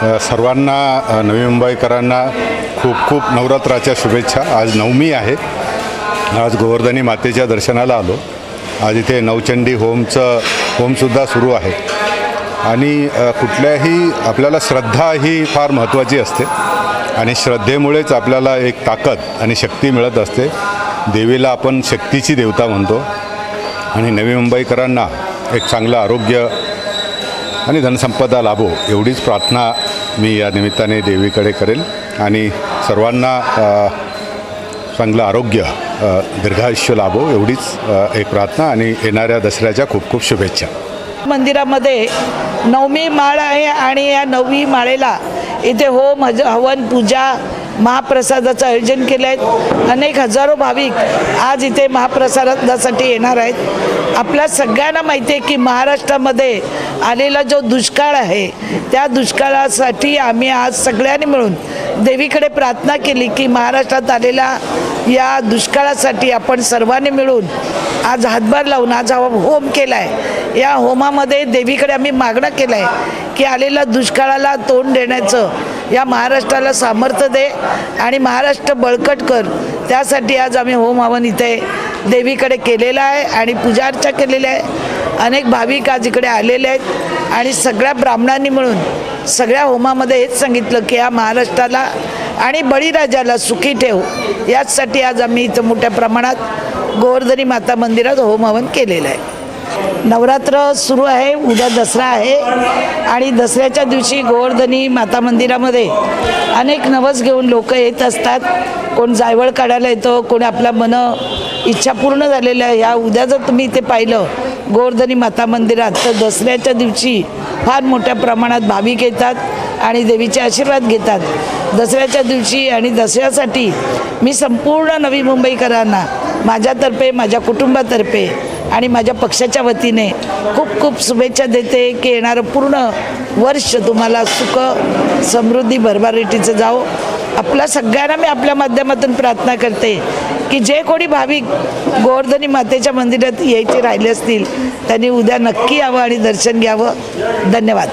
सर्वांना नवी मुंबईकरांना खूप खूप नवरात्राच्या शुभेच्छा. आज नवमी आहे. आज गोवर्धनी मातेच्या दर्शनाला आलो. आज इथे नवचंडी होमचं होमसुद्धा सुरू आहे. आणि कुठल्याही आपल्याला श्रद्धा ही फार महत्त्वाची असते. आणि श्रद्धेमुळेच आपल्याला एक ताकद आणि शक्ती मिळत असते. देवीला आपण शक्तीची देवता म्हणतो. आणि नवी मुंबईकरांना एक चांगलं आरोग्य आणि धनसंपदा लाभो एवढीच प्रार्थना मी या निमित्ताने देवीकडे करेल. आणि सर्वांना चांगलं आरोग्य दीर्घायुष्य लाभो एवढीच एक प्रार्थना. आणि येणाऱ्या दसऱ्याच्या खूप खूप शुभेच्छा. मंदिरामध्ये नवमी माळ आहे आणि या नवमी माळेला इथे होम हज हवन पूजा महाप्रसादाचं आयोजन केलं आहे. अनेक हजारो भाविक आज इथे महाप्रसादासाठी येणार आहेत. आपल्या सगळ्यांना माहिती आहे की महाराष्ट्रामध्ये आलेला जो दुष्काळ आहे त्या दुष्काळासाठी आम्ही आज सगळ्यांनी मिळून देवीकडे प्रार्थना केली की महाराष्ट्रात आलेला या दुष्काळासाठी आपण सर्वांनी मिळून आज हातभार लावून आज हा होम केला आहे या होमामध्ये देवीकडे आम्ही मागणं केलं आहे की आलेल्या दुष्काळाला तोंड देण्याचं या महाराष्ट्राला सामर्थ्य दे आणि महाराष्ट्र बळकट कर. त्यासाठी आज आम्ही होम हवन इथे देवीकडे केलेलं आहे आणि पूजार्चा केलेली आहे. अनेक भाविक आज इकडे आलेले आहेत आणि सगळ्या ब्राह्मणांनी मिळून सगळ्या होमामध्ये हेच सांगितलं की या महाराष्ट्राला आणि बळीराजाला सुखी ठेव. याचसाठी आज आम्ही इथं मोठ्या प्रमाणात गोवर्धनी माता मंदिरात होम हवन केलेलं आहे. नवरात्र सुरू आहे उद्या दसरा आहे आणि दसऱ्याच्या दिवशी गोवर्धनी माता मंदिरामध्ये अनेक नवस घेऊन लोक येत असतात. कोण जायवळ काढायला येतं कोणी आपला मन इच्छा पूर्ण झालेल्या ह्या उद्या जर तुम्ही इथे पाहिलं गोवर्धनी माता मंदिरात तर दसऱ्याच्या दिवशी फार मोठ्या प्रमाणात भाविक येतात आणि देवीचे आशीर्वाद घेतात. दसऱ्याच्या दिवशी आणि दसऱ्यासाठी मी संपूर्ण नवी मुंबईकरांना माझ्यातर्फे माझ्या कुटुंबातर्फे आणि माझ्या पक्षाच्या वतीने खूप खूप शुभेच्छा देते की येणारं पूर्ण वर्ष तुम्हाला सुख समृद्धी भरभराटीचं जावो. आपल्या सगळ्यांना मी आपल्या माध्यमातून प्रार्थना करते की जे कोणी भाविक गोवर्धनी मातेच्या मंदिरात यायचे राहिले असतील त्यांनी उद्या नक्की यावं आणि दर्शन घ्यावं. धन्यवाद.